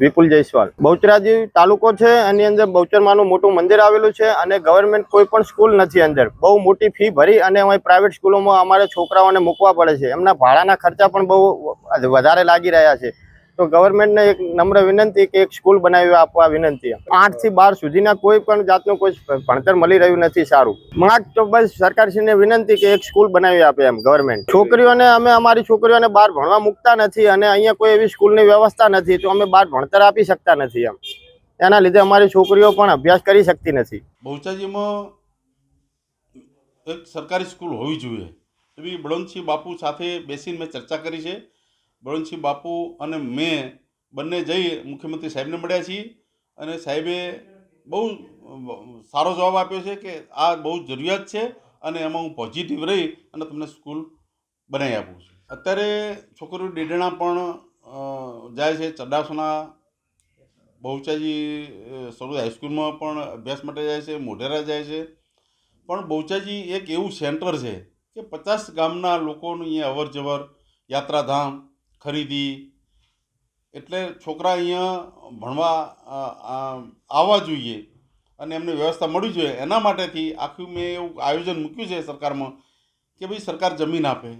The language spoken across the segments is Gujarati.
વિપુલ જયસ્વાલ. બહુચરાજી તાલુકો છે, એની અંદર બહુચરમાનું મોટું મંદિર આવેલું છે અને ગવર્મેન્ટ કોઈ પણ સ્કૂલ નથી અંદર. બહુ મોટી ફી ભરી અને અમારી પ્રાઇવેટ સ્કૂલોમાં અમારે છોકરાઓને મૂકવા પડે છે. એમના ભાડાના ખર્ચા પણ બહુ વધારે લાગી રહ્યા છે. તો ગવર્મેન્ટને એક નમ્ર વિનંતી કે એક સ્કૂલ બનાવી આપવા વિનંતી આઠથી બાર સુધીના કોઈ પણ જાતનું કોઈ ભણતર મળી રહ્યું નથી સારું. માંગ તો બસ સરકારશ્રીને વિનંતી કે એક સ્કૂલ બનાવી આપે એમ ગવર્મેન્ટ છોકરીઓને અમે, અમારી છોકરીઓને બહાર ભણવા મૂકતા નથી અને અહીંયા કોઈ એવી સ્કૂલની વ્યવસ્થા નથી તો અમે બહાર ભણતર આપી શકતા નથી એમ. એના લીધે અમારી છોકરીઓ પણ અભ્યાસ કરી શકતી નથી. બહુચાજીમાં એક સરકારી સ્કૂલ હોવી જોઈએ. એવી બળવંતસિંહ બાપુ સાથે બેસીને મેં ચર્ચા કરી છે. બળવંતસિંહ બાપુ અને મેં બંને જઈ મુખ્યમંત્રી સાહેબને મળ્યા છીએ અને સાહેબે બહુ, સારો જવાબ આપ્યો છે કે આ બહુ જરૂરિયાત છે અને એમાં હું પોઝિટિવ રહી અને તમને સ્કૂલ બનાવી આપું છું. અત્યારે છોકરીઓ ડેડણા પણ જાય છે ચડાસણા, બહુચાજી સરોજ હાઈસ્કૂલમાં પણ અભ્યાસ માટે જાય છે, મોઢેરા જાય છે. પણ બહુચાજી એક એવું સેન્ટર છે કે પચાસ ગામના લોકોનું અહીંયા અવર જવર યાત્રાધામ ખરીદી એટલે છોકરા અહીંયા ભણવા આવવા જોઈએ અને એમને વ્યવસ્થા મળવી જોઈએ. એના માટેથી આખું મેં એવું આયોજન મૂક્યું છે સરકારમાં કે ભાઈ સરકાર જમીન આપે,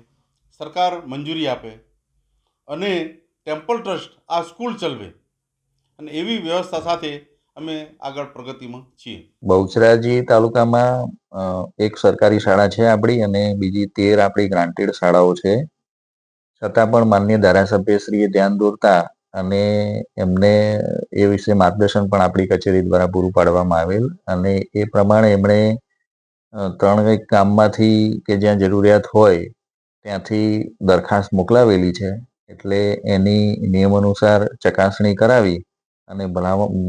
સરકાર મંજૂરી આપે અને ટેમ્પલ ટ્રસ્ટ આ સ્કૂલ ચલવે અને એવી વ્યવસ્થા સાથે અમે આગળ પ્રગતિમાં છીએ. બહુચરાજી તાલુકામાં એક સરકારી શાળા છે આપણી અને બીજી તેર આપણી ગ્રાન્ટેડ શાળાઓ છે. છતાં પણ માન્ય ધારાસભ્યશ્રીએ ધ્યાન દોરતા અને એમને એ વિશે માર્ગદર્શન પણ આપણી કચેરી દ્વારા પૂરું પાડવામાં આવેલ. અને એ પ્રમાણે એમણે ત્રણ એક કામમાંથી કે જ્યાં જરૂરિયાત હોય ત્યાંથી દરખાસ્ત મોકલાવેલી છે. એટલે એની નિયમ અનુસાર ચકાસણી કરાવી અને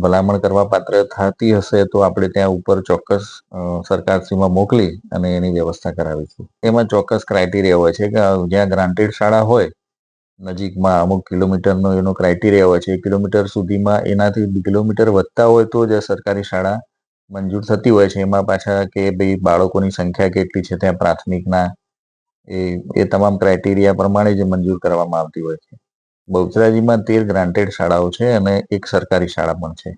ભલામણ કરવા પાત્ર થતી હશે તો આપણે ત્યાં ઉપર ચોક્કસ સરકારશ્રીમાં મોકલી અને એની વ્યવસ્થા કરાવીશું એમાં ચોક્કસ ક્રાઇટેરિયા હોય છે કે જ્યાં ગ્રાન્ટેડ શાળા હોય, નજીકમાં અમુક કિલોમીટરનો એનો ક્રાઇટેરિયા હોય છે. કિલોમીટર સુધીમાં એનાથી કિલોમીટર વધતા હોય તો જ સરકારી શાળા મંજૂર થતી હોય છે. એમાં પાછા કે ભાઈ બાળકોની સંખ્યા કેટલી છે, ત્યાં પ્રાથમિકના, એ એ તમામ ક્રાઇટેરિયા પ્રમાણે જ મંજૂર કરવામાં આવતી હોય છે. બહુચરાજીમાં તેર ગ્રાન્ટેડ શાળાઓ છે અને એક સરકારી શાળા પણ છે.